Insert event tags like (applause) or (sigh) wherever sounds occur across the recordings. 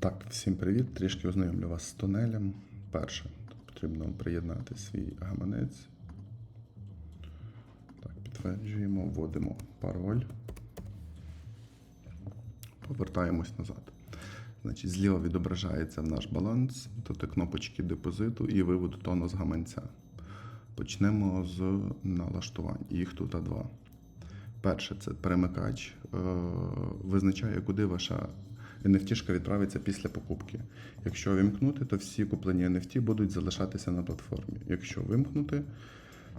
Так, всім привіт. Трішки ознайомлю вас з тунелем. Перше, потрібно приєднати свій гаманець. Так, підтверджуємо, вводимо пароль. Повертаємось назад. Значить, зліва відображається наш баланс, тут кнопочки депозиту і виводу тону з гаманця. Почнемо з налаштувань. Їх тут два. Перше це перемикач, е, визначає, куди ваша NFT відправиться після покупки. Якщо вимкнути, то всі куплені NFT будуть залишатися на платформі. Якщо вимкнути,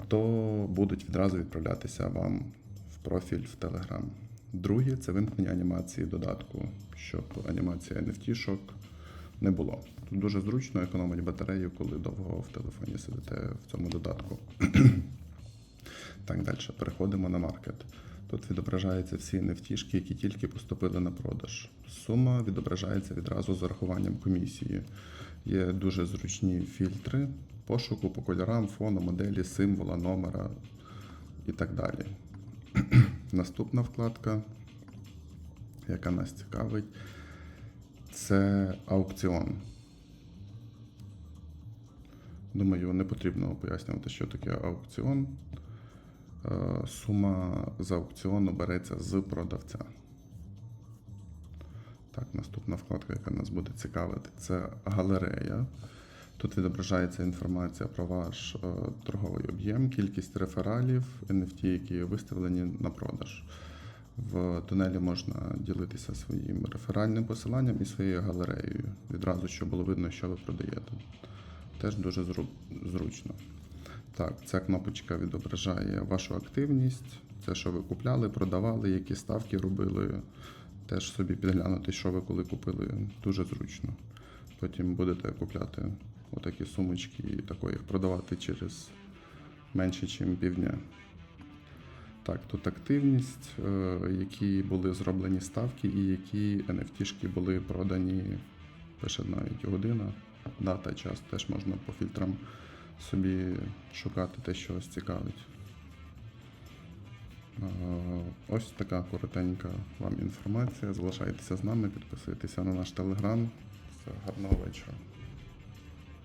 то будуть відразу відправлятися вам в профіль в Telegram. Друге це вимкнення анімації додатку, щоб анімація NFT-шок не було. Тут дуже зручно економить батарею, коли довго в телефоні сидите в цьому додатку. (clears throat) Так, далі переходимо на маркет. Тут відображаються всі NFT, які тільки поступили на продаж. Сума відображається відразу з урахуванням комісії. Є дуже зручні фільтри пошуку по кольорам, фону, моделі, символа, номера і так далі. (clears throat) Наступна вкладка, яка нас цікавить, це аукціон. Думаю, не потрібно пояснювати, що таке аукціон. Е, Сума з аукціону береться з продавця. Так, наступна вкладка, яка нас буде цікавити, це галерея. Тут відображається інформація про ваш е, торговий об'єм, кількість рефералів, NFT, які виставлені на продаж. В тунелі можна ділитися своїм реферальним посиланням і своєю галереєю. Відразу, щоб було видно, що ви продаєте. Теж дуже зру- зручно. Так, ця кнопочка відображає вашу активність, це, що ви купляли, продавали, які ставки робили. Теж собі підглянути, що ви коли купили. Дуже зручно. Потім будете купляти отакі сумочки і тако продавати через менше, ніж півдня. Так, тут активність, е, які були зроблені ставки і які NFT-шки були продані. Пише навіть година, дата, час. Теж можна по фільтрам собі шукати те, що вас цікавить. Е, Ось така коротенька вам інформація. Залишайтеся з нами, підписуйтеся на наш телеграм. Гарного вечора.